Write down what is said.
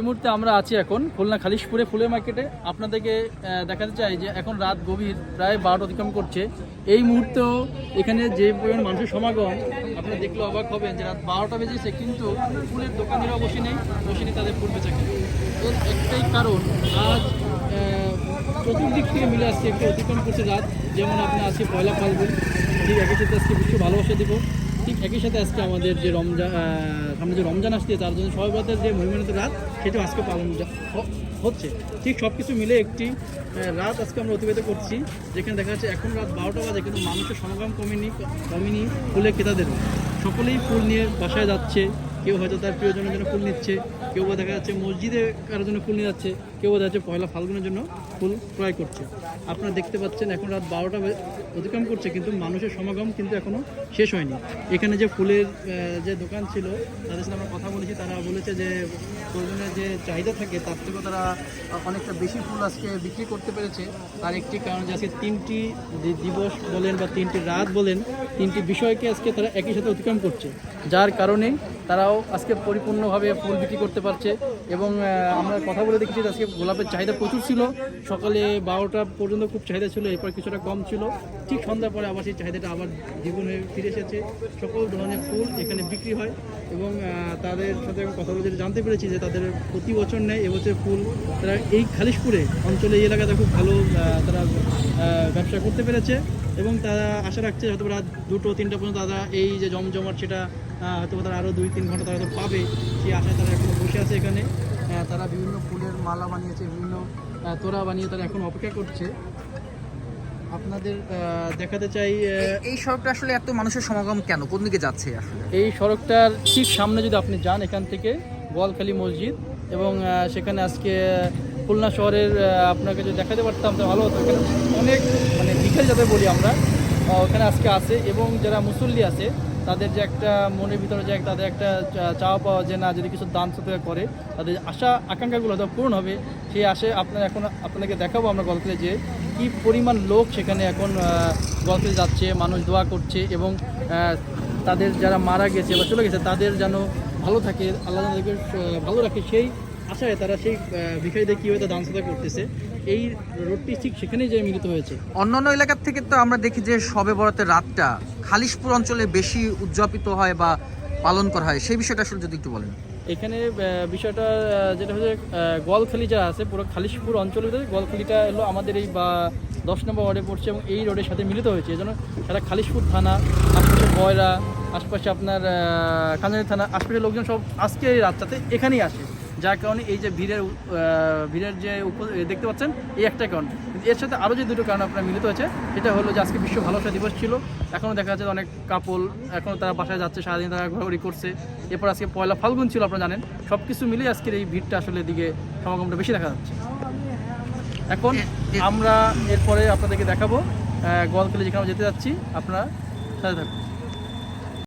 এই মুহূর্তে আমরা আছি এখন খুলনা খালিশপুরে ফুলের মার্কেটে। আপনাদেরকে দেখাতে চাই যে এখন রাত গভীর, প্রায় বারোটা অতিক্রম করছে। এই মুহূর্তেও এখানে যে পরিমাণ মানুষের সমাগম, আপনারা দেখলে অবাক হবেন যে রাত বারোটা বেজেছে কিন্তু ফুলের দোকানিরা বসে নেই বসে নেই তাদের ফুল বেচা কিনে। এর একটাই কারণ, আজ চতুর্দিক থেকে মিলে আসছে একটু অতিক্রম করছে রাত। যেমন আপনি আজকে পয়লা ফাল্গুন, ঠিক একই সাথে আজকে বিশ্ব ভালোবাসা দিব ঠিক একই সাথে আজকে আমাদের যে রমজান সামনে যে রমজান আসছে, তার জন্য সবাই যে মহিমানত রাত সেটাও আজকে পালন হচ্ছে। ঠিক সব কিছু মিলে একটি রাত আজকে আমরা অতিবাহিত করছি, যেখানে দেখা যাচ্ছে এখন রাত বারোটা বাজে, কিন্তু মানুষের সমাগম কমেনি কমেনি ফুলে ক্রেতাদের। সকলেই ফুল নিয়ে বাসায় যাচ্ছে, কেউ হয়তো তার প্রিয়জনের জন্য ফুল নিচ্ছে, কেউ বা দেখা যাচ্ছে মসজিদে কারোর জন্য ফুল নিয়ে যাচ্ছে, কেউ বা দেখা যাচ্ছে পয়লা ফাল্গুনের জন্য ফুল ক্রয় করছে। আপনারা দেখতে পাচ্ছেন এখন রাত বারোটা অতিক্রম করছে, কিন্তু মানুষের সমাগম কিন্তু এখনও শেষ হয়নি। এখানে যে ফুলের যে দোকান ছিল, তাদের সাথে আমরা কথা বলেছি। তারা বলেছে যে প্রয়োজনের যে চাহিদা থাকে, তার থেকেও তারা অনেকটা বেশি ফুল আজকে বিক্রি করতে পেরেছে। তার একটি কারণ যে আজকে তিনটি দিবস বলেন বা তিনটি রাত বলেন, তিনটি বিষয়কে আজকে তারা একই সাথে অতিক্রম করছে। যার কারণে তারাও আজকে পরিপূর্ণভাবে ফুল বিক্রি করতে পারছে। এবং আমরা কথা বলে দেখেছি আজকে গোলাপের চাহিদা প্রচুর ছিল। সকালে বারোটা পর্যন্ত খুব চাহিদা ছিল, এরপর কিছুটা কম ছিল। ঠিক সন্ধ্যার পরে আবার সেই চাহিদাটা আবার দ্বিগুণ হয়ে ফিরে এসেছে। সকল ধরনের ফুল এখানে বিক্রি হয় এবং তাদের সাথে কথা বলে জানতে পেরেছি যে তাদের প্রতি বছর নেয় এবছর ফুল। তারা এই খালিশপুরে অঞ্চলে এই এলাকাতে খুব ভালো তারা ব্যবসা করতে পেরেছে। এবং তারা আশা রাখছে হয়তো রাত দুটো তিনটা পর্যন্ত তারা এই যে জমজমাট সেটা হয়তো তারা আরও দুই তিন ঘণ্টা তারা হয়তো পাবে সেই আশায় তারা এখন বসে আছে এখানে। তারা বিভিন্ন ফুলের মালা বানিয়েছে বিভিন্ন তোড়া বানিয়ে তারা এখন অপেক্ষা করছে। আপনাদের দেখাতে চাই এই সড়কটা আসলে এত মানুষের সমাগম কেন? কোন দিকে যাচ্ছে আসলে? এই সড়কটার ঠিক সামনে যদি আপনি যান এখান থেকে গোয়ালখালী মসজিদ এবং সেখানে আজকে খুলনা শহরের আপনাকে যদি দেখাতে পারতাম তাহলে ভালো হতো। অনেক মানে বিকেল যাতে বলি আমরা ওখানে আজকে আছে এবং যারা মুসল্লি আছে, তাদের যে একটা মনের ভিতরে যে তাদের একটা চাওয়া পাওয়া যে না, যদি কিছু দান সত্যি করে, তাদের আশা, আকাঙ্ক্ষাগুলো হয়তো পূরণ হবে। সেই আশে আপনার এখন আপনাদেরকে দেখাবো আমরা গল্পে যে কি পরিমাণ লোক সেখানে এখন গল্পে যাচ্ছে, মানুষ দোয়া করছে এবং তাদের যারা মারা গেছে বা চলে গেছে, তাদের যেন ভালো থাকে, আল্লাহ তাদেরকে ভালো রাখে, সেই আশায় তারা সেই বিষয়টা কীভাবে দান সাদা করতেছে? এই রোডটি ঠিক সেখানেই যে মিলিত হয়েছে। অন্যান্য এলাকার থেকে তো আমরা দেখি যে সবে বরাতের রাতটা খালিশপুর অঞ্চলে বেশি উদযাপিত হয় বা পালন করা হয়। সেই বিষয়টা আসলে যদি একটু বলেন। এখানে বিষয়টা যেটা হচ্ছে গোয়ালখালি যা আছে পুরো খালিশপুর অঞ্চলের ভিতরে গোয়ালখালিটা হলো আমাদের এই বা দশ নম্বর ওয়ার্ডে পড়ছে এবং এই রোডের সাথে মিলিত হয়েছে। এজন্য সারা খালিশপুর থানা আশপাশে বয়রা আশপাশে আপনার কাঞ্জানি থানা আশপাশের লোকজন সব আজকে এই রাতটাতে এখানেই আসে। যার কারণে এই যে ভিড়ের ভিড়ের যে দেখতে পাচ্ছেন, এই একটা কারণ এর সাথে আরও যে দুটো কারণ আপনার মিলিত হয়েছে, সেটা হলো যে আজকে বিশ্ব ভালোবাসা দিবস ছিল। এখনও দেখা যাচ্ছে অনেক কাপল এখনও তারা বাসায় যাচ্ছে, সারাদিন তারা ঘোরাঘুরি করছে। এরপর আজকে পয়লা ফাল্গুন ছিল, আপনারা জানেন। সব কিছু মিলিয়ে আজকের এই ভিড়টা আসলে দিকে সমাগমটা বেশি দেখা যাচ্ছে। এখন আমরা এরপরে আপনাদেরকে দেখাবো গোয়ালখালি যেখানে যেতে যাচ্ছি। আপনারা সাথে থাকুন।